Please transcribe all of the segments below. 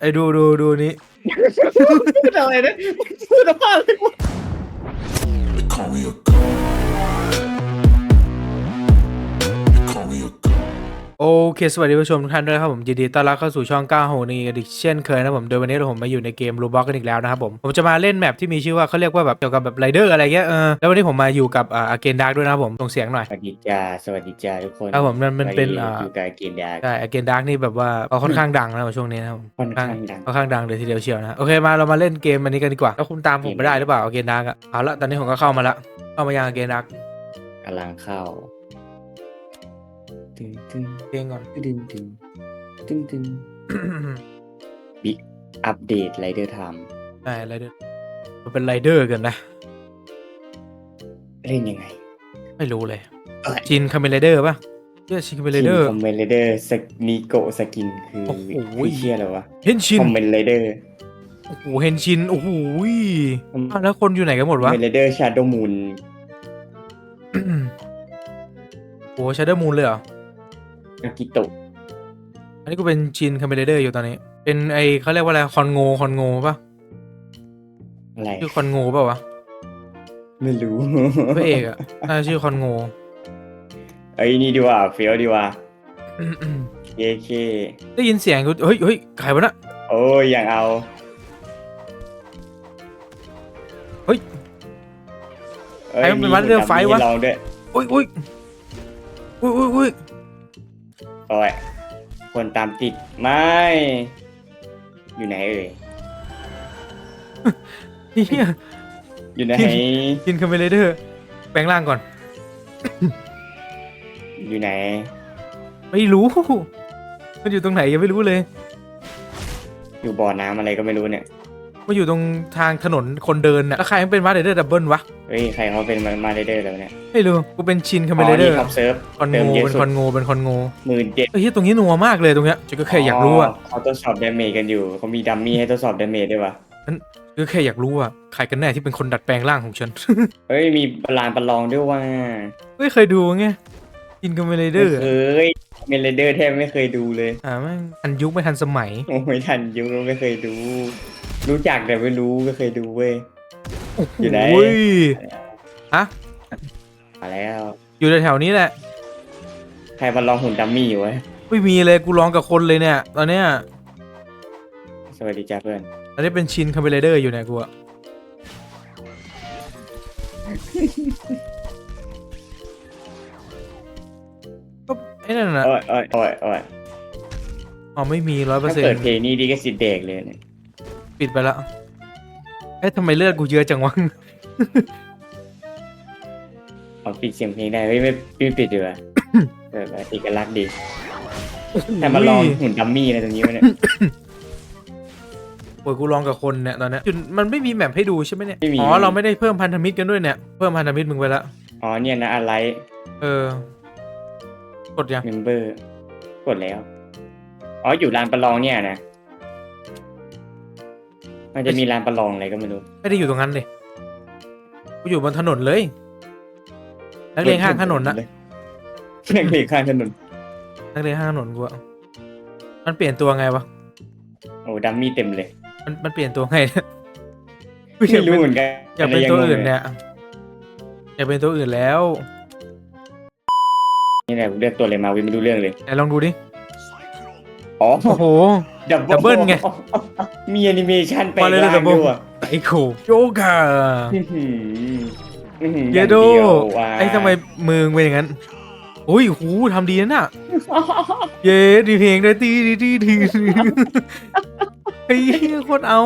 ไอ้ดูดูดูนี่พูดอะไรนะพูดอะไรเลย They call me a god. โอเค สวัสดีผู้ชมทุกท่านด้วยนะครับผมยินดีต้อนรับเข้าสู่ช่อง9โหนีกันอีกเช่นเคยนะครับผม โดยวันนี้เราผมมาอยู่ในเกมรูบ็อกกันอีกแล้วนะครับผม ผมจะมาเล่นแมปที่มีชื่อว่าเขาเรียกว่าแบบเกี่ยวกับแบบไรเดอร์อะไรเงี้ย เออ แล้ววันนี้ผมมาอยู่กับอ่าอาเกนดาร์กด้วยนะครับผมส่งเสียงหน่อย สวัสดีจ้าสวัสดีจ้าทุกคนครับผมมันมันเป็นวัอ่าอยู่กับเกมดาร์กใช่อาเกนดาร์กนี่แบบว่าเขาค่อนข้างดังนะครับช่วงนี้นะครับผมค่อนข้างดังค่อนข้างดังเลยทีเดียวเชียวนะโอเคมาเรามาเล่นเกมอันนี้กันดีกว่าแล้วคุณตามผมไปได้หรือเปล่าอาเกนดาร์กอะเอาละตอนนี้ผมก็เข้ามาละเข้ามายังอาเกนดาร์กกำลังเข้า ตึงตึงเพลงก่อนตึงตึงตึงตึงบิ๊กอัปเดตไรเดอร์ไทม์ใช่ไรเดอร์มันเป็นไรเดอร์กันนะ เล่นยังไง ไม่รู้เลยเอ้ยจินคาเมเลเดอร์ป่ะเชื่อชินคาเมเลเดอร์คอมเมนไรเดอร์สนิโกสกินคือโอ้โหคือเชี่ยอะไรวะเฮนชินคอมเมนไรเดอร์โอ้โหเฮนชินโอ้โหยอืมอ้าวแล้วคนอยู่ไหนกันหมดคอมวะเมนไรเดอร์ชาโดมูนโอ้ชาเดอร์มูนเลยเหรอ อากิโตะอันนี้กูเป็นชินคาเมเลเดอร์อยู่ตอนนี้ เป็นไอเขาเรียกว่าอะไรคอนโงคอนโงป่ะอะไรชื่อคอนโงป่ะวะไม่รู้พระเอกอะน่าจะชื่อคอนโงเอ้ยนี่ดีกว่า เฟี้ยวดีกว่าเคเคได้ยินเสียงกูเฮ้ยเฮ้ยใครวะน่ะโอ้ยอย่างเอาเฮ้ยอ้ใครมันเป็นวัดเรื่องไฟวะมีลองด้วยอุ้ยอุ้ยอุ้ยอุ้ยอุ้ย โอ้ยคนตามติดไม่ อยู่ไหนเอ่ย เฮีย อยู่ไหนชินคาเมเลเดอร์แปลงร่างก่อน อยู่ไหน ไม่รู้ มันอยู่ตรงไหนยังไม่รู้เลย อยู่บ่อน้ำอะไรก็ไม่รู้เนี่ย มันอยู่ตรงทางถนนคนเดินน่ะแล้วใครมันเป็นมาเดอร์ดับเบิลวะ เฮ้ย ใครเขาเป็นมามาเดอร์แล้วเนี่ยไม่รู้กูเป็นชินคาเมอ๋เลอเดอนี่ร์ท็อปเซิร์ฟคอนโงเติมเยอะเป็นสุคดอนโงเป็นคอนโงหมื่นเจ็ดเฮ้ยตรงนี้นัวมากเลยตรงเนี้ยฉันก็แค่อยากรู้อะเขาทดสอบดาเมจกันอยู่เขามีดัมมี่ให้ทดสอบดาเมจด้วยวะก็แค่อยากรู้ว่าใครกันแน่ที่เป็นคนดัดแปลงร่างของฉัน เฮ้ยมีบาลานประลองด้วยว่าไม่เคยดูไง ชินคาเมเลเดอร์เฮ้ยเมนเดอร์แทบไม่เคยดูเลย อ่าไม่งทันยุคไม่ทันสมัย โอ้ยทันยุคไม่เคยดู รู้จักแต่ไม่รู้ไม่เคยดูเว้ย อยู่ไหนโอ้ยฮะมาแล้ว อยู่แถวๆนี้แหละ ใครมาลองหุ่นดัมมี่อยู่วะไม่มีเลยกูลองกับคนเลยเนี่ย ตอนเนี้ย สวัสดีจ้าเพื่อน ตอนนี้เป็นชินคาเมเลเดอร์อยู่เนี่ยกูอะ อ้นั่นน่ะโอ้ยโอ้ยโอ้ยโอ้ยอ๋อไม่มีร้อยเปอถ้าร์เซ็นเปิดต์เพลงนี้ดีก็สิเด็กเลยเนี่ยปิดไปแล้วเอ๊ะทำไมเลือดกูเยอะจังวะเอาปิดเสียงเพลงได้เฮ้ยไม่ไม่ปิดดีกว่าเออแบบเอกลักษณ์ดีแต่มาลองหุ่นดัมมี่อะไรตรงนี้ไวะเนี่ย โอ้ยกูลองกับคนเนี่ยตอนเนี้ยจุดมันไม่มีแมปให้ดูใช่ไหมเนี่ย ไม่มี อ๋อ เราไม่ได้เพิ่มพันธมิตรกันด้วยเนี่ย เพิ่มพันธมิตรมึงไปละ อ๋อเนี่ยนะอะไร เออ กดยัง เมมเบอร์กดแล้ว อ๋ออยู่ลานประลองเนี่ยนะ มันจะมีลานประลองอะไรก็ไม่รู้ ไม่ได้อยู่ตรงนั้นเลยกูอยู่บนถนนเลย นักเรียนข้างถนนนะนักเรียนข้างถนน นักเรียนข้างถนนกูอะมันเปลี่ยนตัวไงวะ โอ้ดัมมี่เต็มเลย มันมันเปลี่ยนตัวไงเนี่ยไม่รู้เหมือนกันอยากเป็นตัวอื่นเนี่ยอยากเป็นตัวอื่นแล้ว นี่แหละเลือกตัวเลยมาวิไม่รู้เรื่องเลย ไหนลองดูดิ อ๋อ โอ้โห ดับดับเบิ้ลไง มีแอนิเมชันไปมาเลยล่างดับเบิ้ลด้วยไอ้โคโยกาอื้อหืออื้อหือเยโดางวว่ะไอ้ทำไมมือเป็นอย่างนั้นโอ้ยหูทำดีนะน่ะ เย้ดีเพลงด้วยตีดีดีดีไอ้เหี้ยโคตรเอา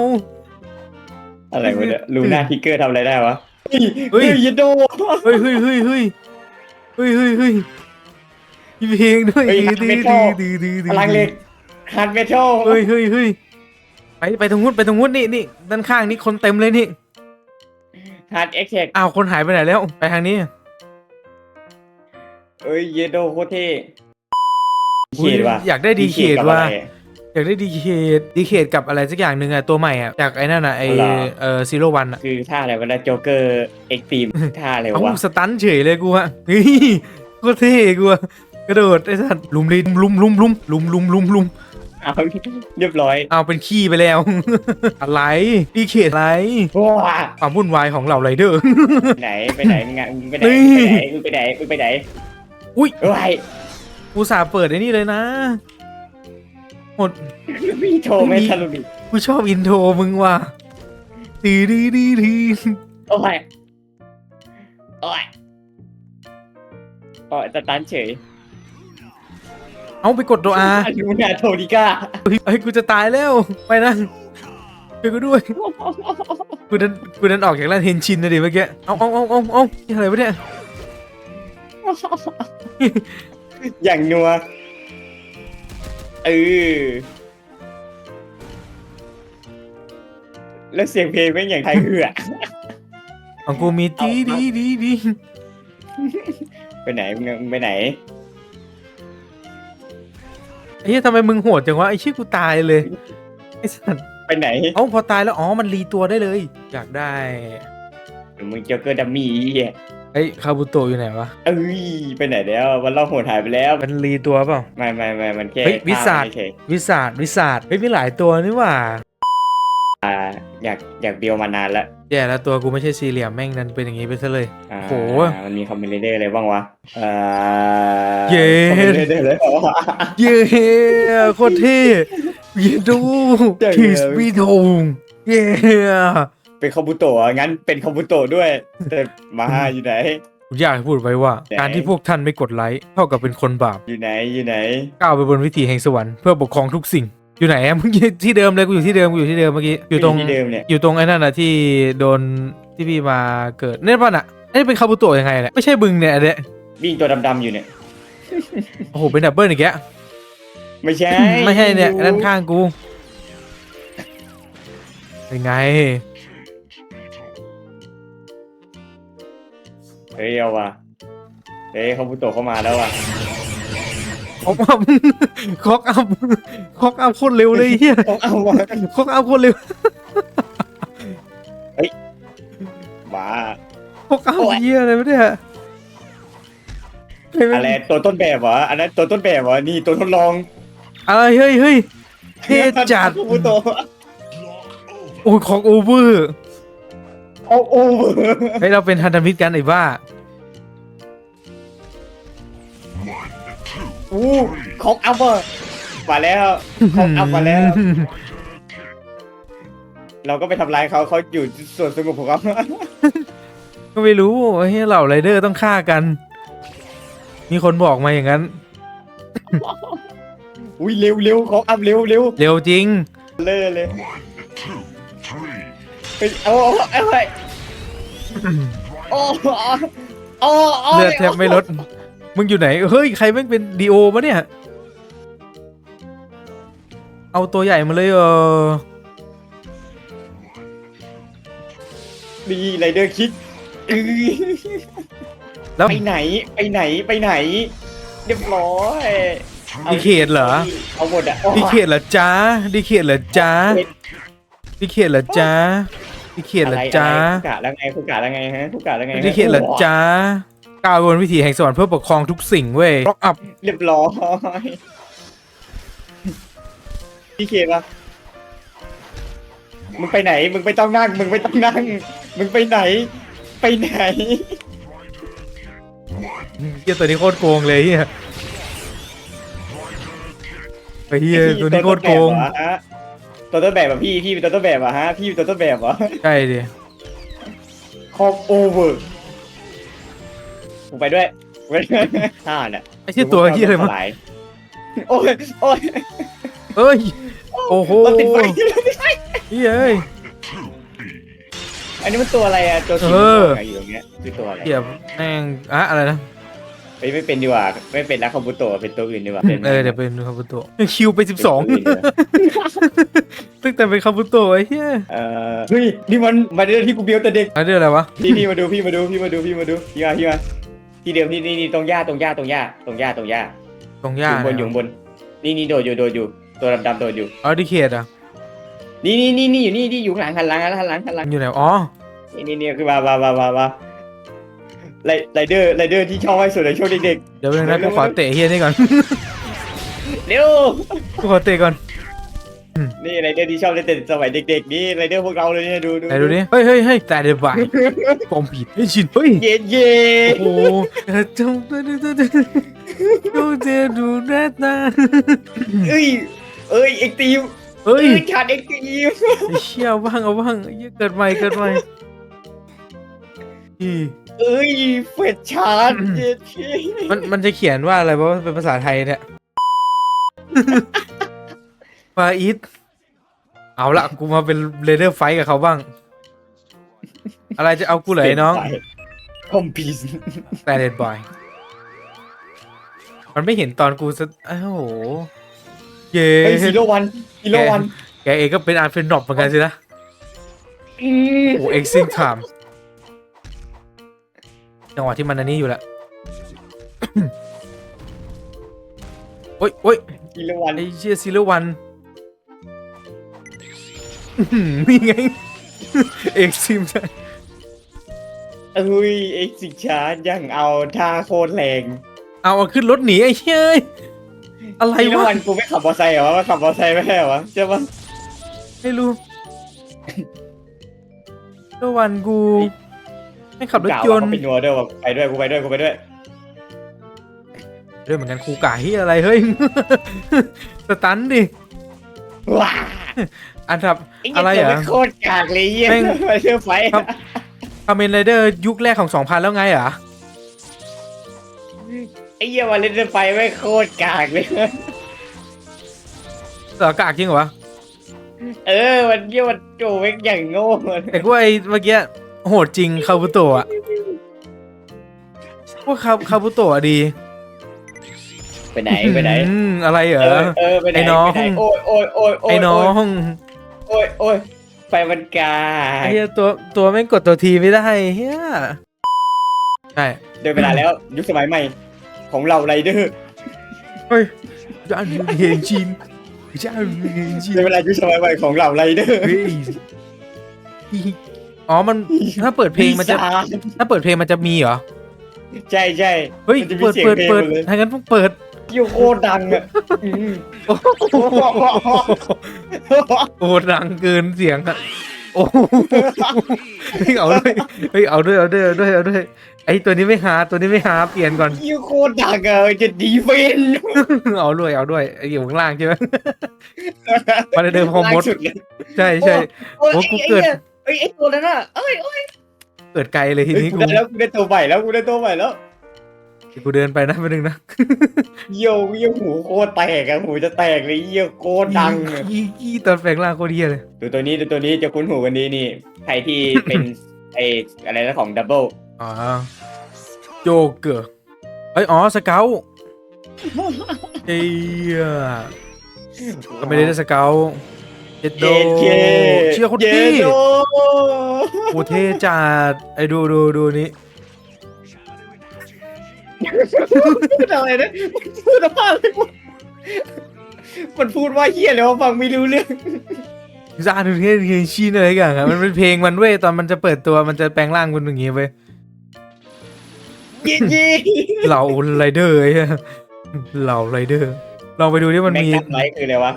อะไรวะเนี่ยลูน่าทิกเกอร์ทำอะไรได้วะ เฮ้ยเฮ้เฮ้ยยเยโดเฮ้ยเฮ้ยเฮ้ยเฮ้ยเฮ้ยเฮ้ยเฮ้ย มีเพลงด้วยเฮ้ยดี Hard ดี Metal ดีดีดีพลังเหล็กฮาร์ดเมทัลเฮ้ยเฮ้ยเฮ้ยไปไปตรงนู้นไปตรงนู้นนี่นี่ด้านข้างนี่คนเต็มเลยนี่ฮาร์ดเอ็กเทคอ้าวคนหายไปไหนแล้ว ไปทางนี้เอ้ยเยโดโคตรเท่อุ๊ยเขตว่ะอยากได้ดีเขตกับว่ะอะไร อยากได้ดีเคทดีเคทกับอะไรสักอย่างหนึ่งอะตัวใหม่อะจากไอ้นั่นอะไอเหรอ เออซีโร่วันอะคือท่าอะไรวะนะโจ๊กเกอร์เอ็กตีมท่าอะไรเอ้าวะสตันเฉยเลยกูอะเฮ้ยโคตรเท่กูอะก ระโดดไอ้สัตว์ลุมลิมลุมลุมลุมลุมลุมลุมลุมเอาเรียบร้อยเอาเป็นขี้ไปแล้ว อะไรดีเคทอะไรว้าความวุ่นวายของเหล่าไรเดอร์ไปไหนไปไหนมึงอะมึงไปไหนนี่มึงไปไหนมึงไปไหนอุ้ยเอ้ยกูสาห์เปิดไอ้นี่เลยนะหมดพี่โทรไม่ทันลูกดิกูชอบอินโทรมึงว่ะดีดีดีดีโอ้ยโอ้ยโอ้ยสตันเฉย เอาไปกดตัวอาอันนู้นน่ะโทนิก้าเฮ้ยกูจะตายแล้ว ไปนะช่วยกูด้วย กูนั้นกูนั้นออกจากร้านเฮนชินนะดิเมื่อกี้ เอาเอาเอาเอาเอานี่อะไรวะเนี่ย อย่างนัว เออ แล้วเสียงเพลงแม่งอย่างไทยเหือของกูมีดีดีดีดีไปไหนมึงมึงไปไหนไอ้ เหี้ยทำไมมึงโหดจังวะไอ้ชี้ยกูตายเลยไอ้สัสไปไหนเอ้าพอตายแล้วอ๋อมันรีตัวได้เลย อยากได้มึงเจอเกอร์ดัมมี่ไอ้เหี้ยไอ้คาบุโตะอยู่ไหนวะเอ้ยไปไหนแล้ววันเราโหดหายไปแล้ว มันรีตัวเปล่า ไม่ไม่ไม่มันแค่เฮ้ยวิสัทฆ่มันเฉยวิสาดวิสาดเฮ้ยมีหลายตัวนี่หว่าอ่าอยากอยากเบียวมานานแล้ว แย่แล้วตัวกูไม่ใช่สี่เหลี่ยมแม่งนั้นเป็นอย่างงี้ไปซะเลย อ่าโหมันมีคอมเมนเดอร์อะไรบ้างวะอ่าเย้ คอมเมนเดอร์เลยเหรอวะ เย้โคตรเท่เย้ดูเจ๋งเลยคิสปีทงเย้เป็นคอมบุโตะงั้นเป็นคอมบุโตะด้วยแต่มาอยู่ไหน ผมอยากให้พูดไว้ว่าไหนการที่พวกท่านไม่กดไลค์เท่ากับเป็นคนบาป อยู่ไหนอยู่ไหน ก้าวไปบนวิถีแห่งสวรรค์เพื่อปกครองทุกสิ่ง อยู่ไหนอะเมื่อกี้ที่เดิมเลยกูอยู่ที่เดิมกูอยู่ที่เดิมเมื่อกี้อยู่ตรงที่เดิมเนี่ยอยู่ตรงไอ้นั่นน่ะที่โดนที่พี่มาเกิดเนี่ยป่ะน่ะนี่เป็นคาบุโตะยังไงเนี่ยไม่ใช่บึงเนี่ยอันเนี่ยวิ่งตัวดำๆอยู่เนี่ยโอ้โหเป็นดับเบิลอีกแกไม่ใช่ไม่ใช่เนี่ยด้านข้างกูเป็นไงเฮ้ยเอาว่ะเฮ้ยคอมบุโตะเข้ามาแล้วว่ะ คอกอัพคอกอัพคอกอัพโคตรเร็วเลยเฮียต้องเอาว่ะคอกอัพโคตรเร็วบ้าคอกอัพเฮียอะไรวะเนี่ยเฮ้ยมันอะไรตัวต้นแบบเหรออันนั้นตัวต้นแบบเหรอนี่ตัวทดลองอะไรเฮ้ยเฮ้ยเท่จัดคอมบุโตะโอ้ยของโอเวอร์เอาโอ้โหเฮ้ยเราเป็นพันธมิตรกันไอ้บ้า อู้ของอัพเวอร์มาแล้วของอัพมาแล้ว เราก็ไปทำลายเขาเขาอยู่ส่วนสงบของเขาก็ไม่รู้เฮ้ยเหล่าไรเดอร์ต้องฆ่ากัน มีคนบอกมาอย่างนั้น อุ้ยเร็วเร็วของอัพเร็วเร็วเร็วจริง เลยเลยไปเอาเอาเอาไปโอ้โอ้โอ้เลือดแทบไม่ลด มึงอยู่ไหน เฮ้ย ใครแม่งเป็นดีโอมะเนี่ย เอาตัวใหญ่มาเลยเออดีไรเดอร์คิกอื้อแล้วไปไหนไปไหนไปไหน เรียบร้อยดีเคทเหรอ เอาหมดอะดีเคทเหรอจ้าดีเคทเหรอจ้าดีเคทเหรอจ้าดีเคทเหรอจ้าคุกะแล้วไงคุกะแล้วไงฮะคุกะแล้วไงฮะดีเคทเหรอจ้า ก้าวบนวิถีแห่งสวรรค์เพื่อปกครองทุกสิ่งเว้ยล็อกอัพเรียบร้อย พี่เคปะมึงไปไหน มึงไม่ต้องนั่ง มึงไม่ต้องนั่ง มึงไปไหน ไปไหน เฮียตัวนี้โคตรโกงเลยเฮียไอ้เฮียตัวนี้โคตรโกงตัวต้นแบบเหรอฮะตัวต้นแบบเหรอพี่ พี่เป็นตัวต้นแบบเหรอฮะ พี่เป็นตัวต้นแบบเหรอใช่ดิคอมโอเวอร์ ผมไปด้วยไปด้วยห้าเนี่ยไอ้เชี่ยตัวเฮียอะไรมั้งสลายโอ้ยโอ้ยเอ้ย โอ้โห รถติดไฟเฮ้ยเอ้ยอันนี้มันตัวอะไรอะตัวสีเออม่วงอะอยู่ตรงเนี้ยคือตัวอะไรเหี้ยแม่งอะอะไรนะเฮ้ยไม่เป็นดีกว่า ไม่เป็นแล้วคอมพุโตะเป็นตัวอื่นดีกว่าเออเดี๋ยวเป็นคาบุโตะคิวไปสิบสองเป็นตัวอื่นดีกว่าตั้งแต่เป็นคาบุโตะไอ้เหี้ยเออเฮ้ยนี่มันมาเดินที่กูเบียวแต่เด็กอะไรอะไรวะ พี่พี่มาดูพี่มาดูพี่มาดูพี่มาดูพี่มาพี่มา ที่เดิมที่นี่นี่ตรงหญ้าตรงหญ้าตรงหญ้าตรงหญ้าตรงหญ้าตรงอย่ายู่บนอยู่บน นี่นี่โดดอยู่โดดอยู่ ตัวดำๆโดดอยู่อ๋อดิเคทอะนี่นี่นี่นี่อยู่นี่นี่อยู่ข้างหลังหันหลังหันหลังหันหลัง มันอยู่ไหนอ๋อนี่นี่นี่คือมามามามามาไรไรเดอร์ไรเดอร์ที่ชอบให้สุดในช่วงเด็กเดี๋ยวเป็นงนะเร็กูวๆขอเตะเฮียนี่ก่อน ๆเร็ว กูขอเตะก่อน นี่ไรเดอร์ที่ชอบเล่นแต่สมัยเด็กๆนี่ไรเดอร์พวกเราเลยเนี่ยดูดูไหนดูดิเฮ้ยเฮ้ยเฮ้ยแต่เดี๋ยวไปกองผิดไอ้ชินเฮ้ยเย็นเย็โอ้โหจงจงจงจงเจดูแรตนาเอ้ยเอ้ยเอ็กตีมเฮ้ยเอ้ยขาดเอ็กตีมไอ้เชี่ยเอาบ้างเอาบ้างไอ้เหี้ยเกิดใหม่เกิดใหม่อีเอ้ยเฟดชาร์ดเย็นเย็นมันมันจะเขียนว่าอะไรวะเป็นภาษาไทยเนี่ย ฟาอิทเอาละกูมาเป็นเรเดอร์ไฟกับเขาบ้าง อะไรจะเอากูเหรอไอ้น้องคอมพีสแต่เด็ดบอย มันไม่เห็นตอนกูสะอ้าวโหเย้เฮ้ยซีโร่วันซีโร่วันแกเองก็เป็นอาร์เฟนดรอปเหมือนกันสินะ โอ้เอ็กซิงไทม์จังหวะที่มันอันนี้อยู่แหละ โอ้ยโอ้ยซีโร่วันไอ้เชี่ยซิลวัน นี่ไง เอ็กซิมเอ้ยเอ็กซิชาร์ดยังเอาท่าโคตรแรงเอาเอาขึ้นรถหนีไอ้เฮ้ย อะไรซีโร่วะ วันกูไม่ขับมอเตอร์ไซค์เหรอวะขับมอเตอร์ไซค์ไม่ใช่เหรอวะใช่ปะไม่รู้ก็วันกูไม่ขับรถกล่าวยว่านต์เขาเป็นนัวด้วยว่ะไปด้วยกูไปด้วยกูไปด้วย ด้วยเหมือนกันครูกาที่อะไรเฮ้ย สตันดิว้า อันดับไอ้อะไรเหี้ยเหรอ ตัวมันโคตรกากเลยเยี่ยแม่งมาเชื่อไฟครับคาเมนไรเดอร์ยุคแรกของ 2000 แล้วไงเหรอ ไอ้เยี่ยมาเล่นเรือไฟไม่งโคตรกากเลย เหรอกากจริงเหรอวะเออมันเยี่ยมันโจเวกอย่างโง่เลยแต่กูว่าไอ้เมื่อกี้โหดจริงคาบุโตะอะพวกคาคาบุโตะดี ไปไหนไปไหนอืมอะไรเหรเอออเออไปไหนไอ้น้อง ไปไหโอ้ยโอ้ยโอ้ยโอ้ยไอ้น้องโอ้ยโอ้ยไฟมันกาไอ้กเหี้ยตัวตัวแม่งกดตัวทีไม่ได้เฮียใช่เดินเวลาแล้วยุคสมัยใหม่ ของเราไรเดอร์เฮ้ยจะอันเฮงชินจะอันเฮงชินเดินเวลายุคสมัยใหม่ของเราไรเดอร์เฮ้ยอ๋อมันถ้าเปิดเพลงมันจะ ถ้าเปิดเพลงมันจะมีเหรอ ใช่ใช่เฮ้ยมันจะมีเปิดสียงเปิดพลงเปิดหมเลยถ้างั้นต้องเปิด ยูโคตรดังอะอืมโอ้โหโอ้ดังเกินเสียงอะโอ้โหเฮ้ยเอาด้วยเฮ้ยเอาด้วยเอาด้วยเอาด้วยเอาด้วยไอตัวนี้ไม่หาตัวนี้ไม่หาเปลี่ยนก่อนยูโคตรดังอะจะดีเฟนเอาด้วยเอาด้วยไอ้อยู่ข้างล่างใช่ไหมมาเดิมพอมด ล่างสุดเลยใช่ใช่ โอ้ยโอ้กูไอ้เกิด ไอ้ไอ้ยไอ้ตัวนั้นอะเอ้ยเอ้ยเกิดไกลเลยทีเฮ้ยนี้กูกูได้แล้วกูได้ตัวใหม่แล้วกูได้ตัวใหม่แล้ว กูเดินไปนะไปหนึ่งนะ เยี่ยวเยี่ยวหูโคตรแตกอะหูจะแตกเลยเยี่ยวโคตรดังอะยี่ยี่ตอนแปลงร่างโคตรเดียเลย ดูตัวนี้ดูตัวนี้จะคุ้นหูกันดีนี่ใครที่เป็น ไออะไรนะของดับเบิลอ๋อโจเกอร์เอ้ยอ๋อสเกลเฮียก็ไม่ได้ได้สเกลเจ็ดโดเจเชี่ยโคตรเจเท่โดโคตรเท่จัดไอ้ดูดูดูนี้ พูดอะไรนะพูดอะไรวะมันพูดว่าเฮียเลยว่าฟังไม่รู้เรื่องซาดูเท่เฮียชีนอะไรกันอะมันเป็นเพลงมันเว้ยตอนมันจะเปิดตัวมันจะแปลงร่างเป็นอย่างงี้เว้ยเยี่ยี่เหล่าไรเดอร์เหี้ยเหล่าไรเดอร์ลองไปดูที่มันแม็กมีไลท์คืออะไรวะ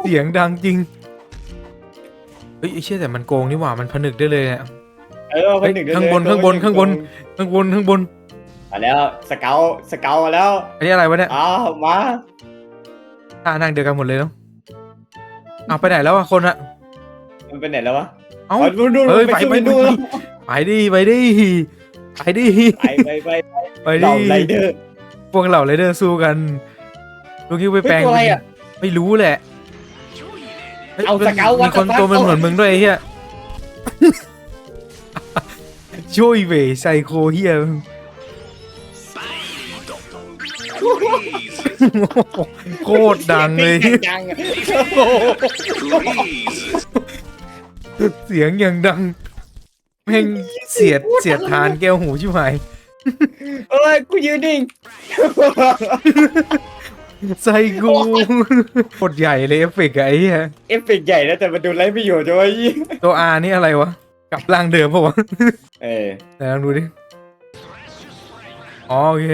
เสียงดังจริงเฮ้ยไอ้เชี่ยแต่มันโกงนี่หว่ามันผนึกได้เลยอะ เออมันหนึ่งเฮ้ยข้างบนข้างบนข้างบนข้างบนข้างบนมาแล้วสเกลสเกลมาแล้วอันนี้อะไรวะเนี่ยอ้าวมาท่านั่งเดียวกันหมดเลยเนาะเอาไปไหนแล้วอะคนอะมันเป็นไหนแล้ววะเอ้าดูดูเฮ้ยไปไปดูไปดูไปไปดิไปดิไปดิไปไปไปไปเหดิล่าไรเดอร์พวกเหล่าไรเดอร์สู้กันลูกคิวไปแปลงเฮ้ยตัวอะไรอะไม่รู้แหละฮ้ยเอาสเกลมีวัดคนสเกลตัวเป็นเหมือนมึงด้วยไอ้เหี้ย ช่วยเวยไซโคเฮียโคตรดังเลย ดังอะเสียงอย่างดังแม่งเสียดเสียดทานแก้วหูชิบหายเอ้ยกูยืนนิ่งไซโคโคตรใหญ่เลยเอฟเฟกต์อะไอ้เหี้ยเอฟเฟกต์ใหญ่นะแต่มันดูไร้ประโยชน์จังวะยี่ตัวอานี่อะไรวะ กลับร่างเดิมปะวะเออไหนลองดูดิ อ๋อโอเค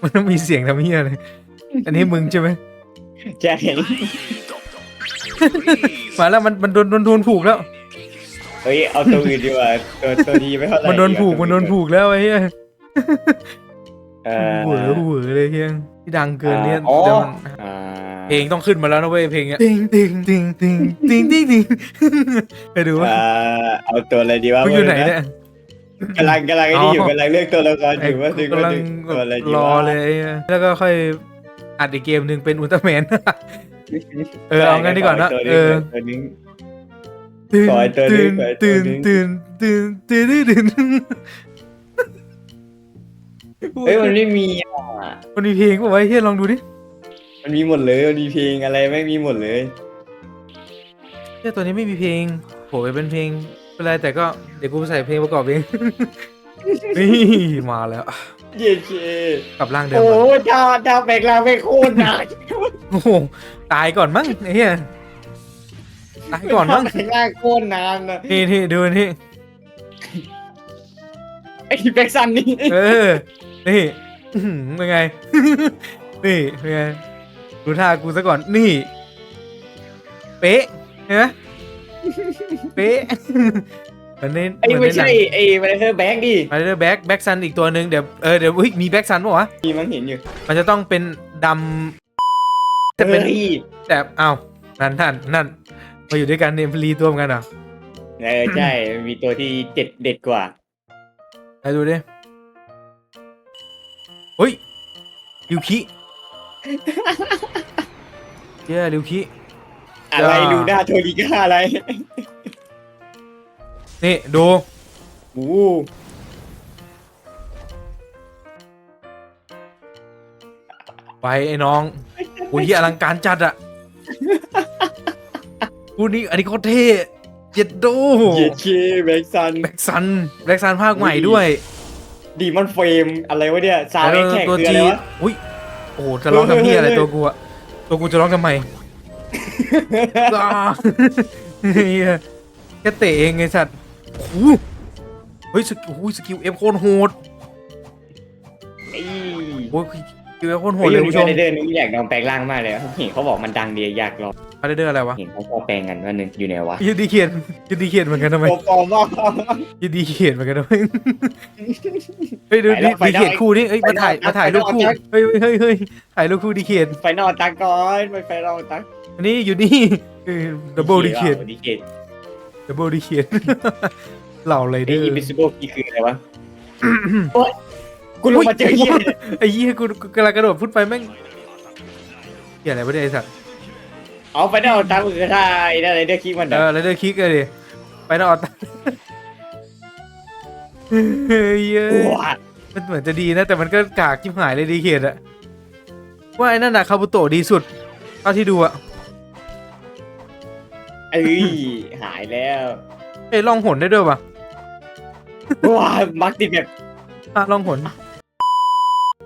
มันต้องมีเสียงทำเฮียเลยอันนี้มึงใช่ไหม ใช่มาแล้วมันมันโดนโดนโดนผูกแล้ว เฮ้ยเอาตัวอื่นดีกว่าตัวตัวนี้ไม่เท่าไหร่มันโดนผูกมันโดนผูกแล้วไอ้เฮียเออ เหวอเหวอเลยเฮียที่ดังเกินเนี่ยอ๋อ เดี๋ยวมันอ่า เพลงต้องขึ้นมาแล้วนะเว้ยเพลงเนี้ยติงติงติงติงติงติงติงไปดูว่าอ่าเอาตัวอะไรดีวะมึงอยู่ไหนเนี่ยกำลังกำลังไอ้นี่อยู่อ๋อกำลังเลือกตัวละครอยู่ว่าดึงกำลังดึงตัวอะไรดีรอวะเลยไอ้เหี้ยแล้วก็ค่อยอัดอีกเกมหนึ่งเป็นอุลตร้าแมนเออเอางั้นดีกว่านะตัวเออตัวนึงตื่นขอให้ตัวหนึ่ตื่งนขอให้ตัวตื่นหนึ่งตื่นตื่นตื่นตื่นตื่นเฮ้ยมันไม่มีอะมันมีเพลงป่าวะไอ้เฮียลองดูดิ มันมีหมดเลยมันมีเพลงอะไรไม่มีหมดเลยเฮียตัวนี้ไม่มีเพลงโหยเป็นเพลงเป็นไรแต่ก็เดี๋ยวกูใส่เพลงประกอบเอง นี่มาแล้ว เย้เชกลับร่างเดิมโอ้ก่อนเจ้าเจ้าแปลงร่างไม่โคตรหนักโอ้โหตายก่อนมั้งไอ้เฮียตายก่อนมั้งแปลงร่างโคตรนานนะนี่นี่ดูนี่ไอ้แบ็กซันนี่เออ นี่อื้อหือเป็นไง นี่เป็นไง ดูท่ากูซะก่อนนี่ เป๊ะเห็นไหมเป๊ะเหมือนในไอ้เหมือนไม่ในหนัใช่งไอ้ไมเธอแบ็กดิมาเดอร์แบ็กแบ็กซันอีกตัวหนึ่งเดี๋ยวเออเดี๋ยวเฮ้ยมีแบ็กซันป่ะวะ มีมันเห็นอยู่มันจะต้องเป็นดำจะเป็นฮ้ยแต่อ้าวนั่นนั่นนั่นมาอยู่ด้วยกันเนี่ยรีตัวกันเหรอเออใช่มีตัวที่เด็ดเด็ดกว่าไปดูดิเฮ้ยริวคิ เจ้าริวคิ อะไรจ้าลูน่าโทริก้าอะไรนี่ดูโอ้ไปไอ้น้องโอ้ยเหี้ยอลังการจัดอะกูนี่อันนี้ก็เท่เจ็ดโดเยเคแบ็กซันแบ็กซันแบ็กซันภาคใหม่ด้วยดีมอนเฟรมอะไรวะเนี่ยซาวเอ็กแท็กตัวคืออะจีไรวะอุ้ยโอ้โหจะร้องทำเนียอะไรเฮ้ยเฮ้ยตัวกูอะตัวกูจะร้องทำไมอ้าเหี้ยแค่เตะเองไงสัตว์โอ้โหเฮ้ยสกิลโอ้ยสกิลเอฟโคตรโหด ไอ้ โอ้ย สกิลเอฟโคตรโหโหดดเลเลยยคุณผู้ผู้ชชมมเดินนี่อยากลองแปลงร่างมากเลยเห็นเขาบอกมันดังดีอยากลองอะไรเดอร์อะไรวะเห็นเขาชอบแปลงกันว่านึงอยู่ไหนวะยืดดีเขียนยืดดีเขียนเหมือนกันทำไมโปรฟอร์มว่ายืดดีเขียนเหมือนกันทำไมเฮ้ยดูไปแล้ดีวไปดีแล้วเขียนคู่นี่เอ้ยไปมาถ่ายแล้วมาถ่ายไปแล้รูวปคู่ไปแล้วเฮ้ยเฮ้ยเฮ้ยถ่ายรูปคู่ดีเขียนไฟนอลตาก่อนไปไฟนอลตาอันนี้อยู่นี่ดับเบิลดีเขียนดีเขียนดับเบิลดีเขียนเหล่าไรเดไอ้อร์อินวิซิเบิลคีคืออะไรวะโอ๊ย กูลงมาเจอเหี้ยไอ้ยี่กูกูกำลังกระโดดพุ่นไปแม่งเหี้ยอะไรไม่ได้ไอ้สัตว์เอาไฟนอลตาคือถ้าไอ้นั่นอะไรเดอร์คิกมันเออไรเดอร์คิกเลยดิไปนอตเฮ้ยเอ้ย ว้ามันเหมือนจะดีนะ แต่มันก็กากจิ้มหายเลยดีเขียนอะว่าไอ้นั่นอะคาบุโตะดีสุดเท่าที่ดูอะเอ้ยหายแล้วเอ้ยลองหนได้ด้วยปะว้ามักติดแบบอะลองหน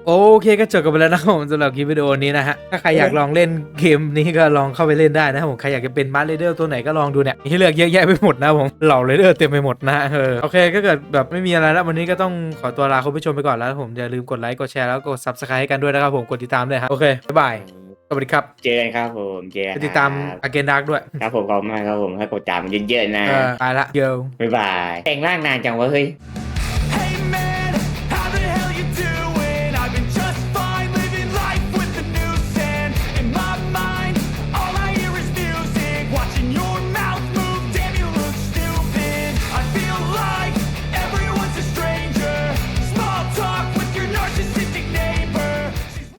โอเคก็จบกันไปแล้วนะครับผมสำหรับคลิปวิดีโอนี้นะฮะถ้าใครอยากลองเล่นเกมนี้ก็ลองเข้าไปเล่นได้นะครับผมใครอยากจะเป็นมาร์เรเดอร์ตัวไหนก็ลองดูเนี่ยมีให้เลือกเยอะแยะไปหมดนะครับผมเหล่าเรเดอร์เต็มไปหมดนะเออโอเคก็เกิดแบบไม่มีอะไรแล้ววันนี้ก็ต้องขอตัวลาคุณผู้ชมไปก่อนแล้วผมอย่าลืมกดไลค์กดแชร์แล้วกด subscribe ให้กันด้วยนะครับผมกดติดตามด้วยครับโอเคบ๊ายบายสวัสดีครับเจอกันครับผมเจอกันไปติดตามครับอาเกนดาร์กด้วยครับผมขอบคุณมากครับผมให้กดตามเยอะๆนะเออไปละเดี๋ยวบ๊ายบายแต่งร่างนานจังวะเฮ้ยเ